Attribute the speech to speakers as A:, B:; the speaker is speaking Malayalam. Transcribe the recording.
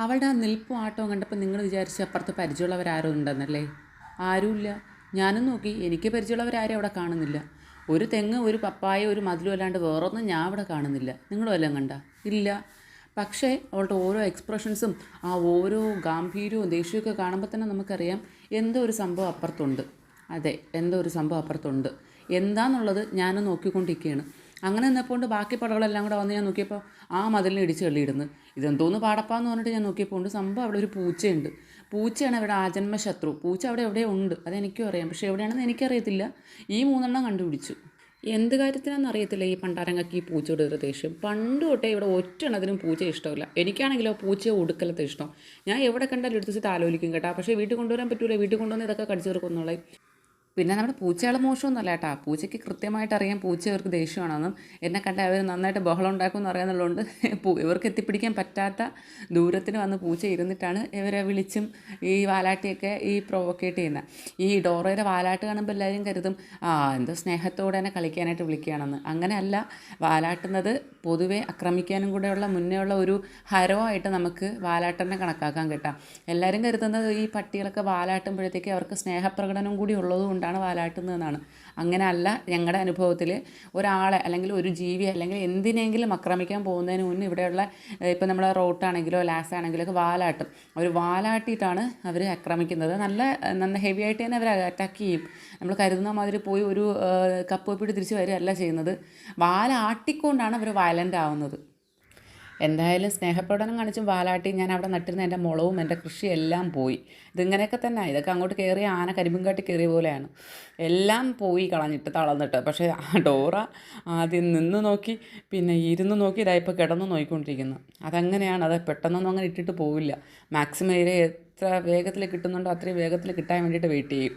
A: അവളുടെ ആ നിൽപ്പും ആട്ടവും കണ്ടപ്പോൾ നിങ്ങൾ വിചാരിച്ച് അപ്പുറത്ത് പരിചയമുള്ളവരാരും ഉണ്ടെന്നല്ലേ? ആരുമില്ല. ഞാനും നോക്കി എനിക്ക് പരിചയമുള്ളവരാരും അവിടെ കാണുന്നില്ല. ഒരു തെങ്ങ് ഒരു പപ്പായ ഒരു മതിലും അല്ലാണ്ട് വേറൊന്നും ഞാൻ അവിടെ കാണുന്നില്ല. നിങ്ങളും എല്ലാം കണ്ട? ഇല്ല. പക്ഷേ അവളുടെ ഓരോ എക്സ്പ്രഷൻസും ആ ഓരോ ഗാംഭീര്യവും ദേഷ്യമൊക്കെ കാണുമ്പോൾ തന്നെ നമുക്കറിയാം എന്തോ ഒരു സംഭവം അപ്പുറത്തുണ്ട്. അതെ എന്തോ ഒരു സംഭവം അപ്പുറത്തുണ്ട്. എന്താന്നുള്ളത് ഞാനും നോക്കിക്കൊണ്ടിരിക്കുകയാണ്. അങ്ങനെ നിന്നപ്പോണ്ട് ബാക്കി പടകളെല്ലാം കൂടെ വന്ന് ഞാൻ നോക്കിയപ്പോൾ ആ മതിലിനെ ഇടിച്ച് തള്ളിയിടുന്നു. ഇതെന്തോന്ന് പാടപ്പാന്ന് പറഞ്ഞിട്ട് ഞാൻ നോക്കിയപ്പോൾ സംഭവം അവിടെ ഒരു പൂച്ചയുണ്ട്. പൂച്ചയാണ് അവിടെ ആജന്മ ശത്രു പൂച്ച അവിടെ എവിടെ ഉണ്ട്. അതെനിക്കും അറിയാം. പക്ഷേ എവിടെയാണെന്ന് എനിക്കറിയത്തില്ല. ഈ മൂന്നെണ്ണം കണ്ടുപിടിച്ചു. എന്ത് കാര്യത്തിനാണെന്ന് അറിയത്തില്ല ഈ പണ്ടാരങ്ങൾക്ക് ഈ പൂച്ചയോട് ഒരു ദേഷ്യം. പണ്ട് തൊട്ടേ ഇവിടെ ഒറ്റണതിനും പൂച്ച ഇഷ്ടമില്ല. എനിക്കാണെങ്കിലോ പൂച്ചയെ ഒടുക്കലത്തെ ഇഷ്ടം. ഞാൻ എവിടെ കണ്ടാലും എടുത്ത് ആലോചിക്കും കേട്ടോ. പക്ഷേ വീട്ടിൽ കൊണ്ടുവരാൻ പറ്റൂല. വീട്ടിൽ കൊണ്ടുവന്ന് ഇതൊക്കെ കടിച്ചു തീർക്കുന്നുള്ളേ പിന്നെ നമ്മുടെ പൂച്ചകൾ മോശമൊന്നുമല്ല കേട്ടോ. പൂച്ചയ്ക്ക് കൃത്യമായിട്ട് അറിയാം പൂച്ച ഇവർക്ക് ദേഷ്യമാണെന്നും എന്നെ കണ്ട അവർ നന്നായിട്ട് ബഹളം ഉണ്ടാക്കുമെന്ന് അറിയാമെന്നുള്ളതുകൊണ്ട് പൂ- ഇവർക്ക് എത്തിപ്പിടിക്കാൻ പറ്റാത്ത ദൂരത്തിന് വന്ന് പൂച്ച ഇരുന്നിട്ടാണ് ഇവരെ വിളിച്ചും ഈ വാലാട്ടിയൊക്കെ ഈ പ്രൊവോക്കേറ്റ് ചെയ്യുന്നത് ഈ ഡോറയുടെ വാലാട്ട് കാണുമ്പോൾ എല്ലാവരും കരുതും ആ എന്തോ സ്നേഹത്തോടെ തന്നെ കളിക്കാനായിട്ട് വിളിക്കുകയാണെന്ന്. അങ്ങനെയല്ല വാലാട്ടുന്നത് പൊതുവെ ആക്രമിക്കാനും കൂടെയുള്ള മുന്നേ ഉള്ള ഒരു ഹരമായിട്ട് നമുക്ക് വാലാട്ടനെ കണക്കാക്കാൻ കിട്ടാം. എല്ലാവരും കരുതുന്നത് ഈ പട്ടികളൊക്കെ വാലാട്ടുമ്പോഴത്തേക്ക് അവർക്ക് സ്നേഹപ്രകടനം കൂടി ഉള്ളത് കൊണ്ടാണ് വാലാട്ടുന്നതെന്നാണ്. അങ്ങനെ അല്ല ഞങ്ങളുടെ അനുഭവത്തിൽ ഒരാളെ അല്ലെങ്കിൽ ഒരു ജീവി അല്ലെങ്കിൽ എന്തിനെങ്കിലും ആക്രമിക്കാൻ പോകുന്നതിന് മുന്നേ ഇവിടെയുള്ള ഇപ്പം നമ്മൾ റോട്ടാണെങ്കിലോ ലാസ് ആണെങ്കിലോ ഒക്കെ വാലാട്ടും. അവർ വാലാട്ടിയിട്ടാണ് അവർ ആക്രമിക്കുന്നത്. നല്ല നല്ല ഹെവി ആയിട്ട് തന്നെ അവർ അറ്റാക്ക് ചെയ്യും. നമ്മൾ കരുതുന്ന മാതിരി പോയി ഒരു കപ്പ് വെപ്പിട്ട് തിരിച്ച് വരികയല്ല ചെയ്യുന്നത്. വാലാട്ടിക്കൊണ്ടാണ് അവർ വയലന്റ് ആവുന്നത്. എന്തായാലും സ്നേഹപ്രകടനം കാണിച്ചും വാലാട്ടി ഞാൻ അവിടെ നട്ടിരുന്ന എന്റെ മുളവും എന്റെ കൃഷിയെല്ലാം പോയി. ഇതിങ്ങനെയൊക്കെ തന്നെ. ഇതൊക്കെ അങ്ങോട്ട് കയറിയ ആന കരിമ്പും കാട്ടി കയറിയ പോലെയാണ്. എല്ലാം പോയി കളഞ്ഞിട്ട് തളർന്നിട്ട്. പക്ഷേ ഡോറ ആദ്യം നിന്ന് നോക്കി പിന്നെ ഇരുന്ന് നോക്കി ഇതായിപ്പോൾ കിടന്ന് നോക്കിക്കൊണ്ടിരിക്കുന്നു അതങ്ങനെയാണ്. അത് പെട്ടെന്നൊന്നും അങ്ങനെ ഇട്ടിട്ട് പോവില്ല. മാക്സിമം ഏരിയ എത്ര വേഗത്തിൽ കിട്ടുന്നുണ്ടോ അത്രയും വേഗത്തിൽ കിട്ടാൻ വേണ്ടിയിട്ട് വെയിറ്റ് ചെയ്യും.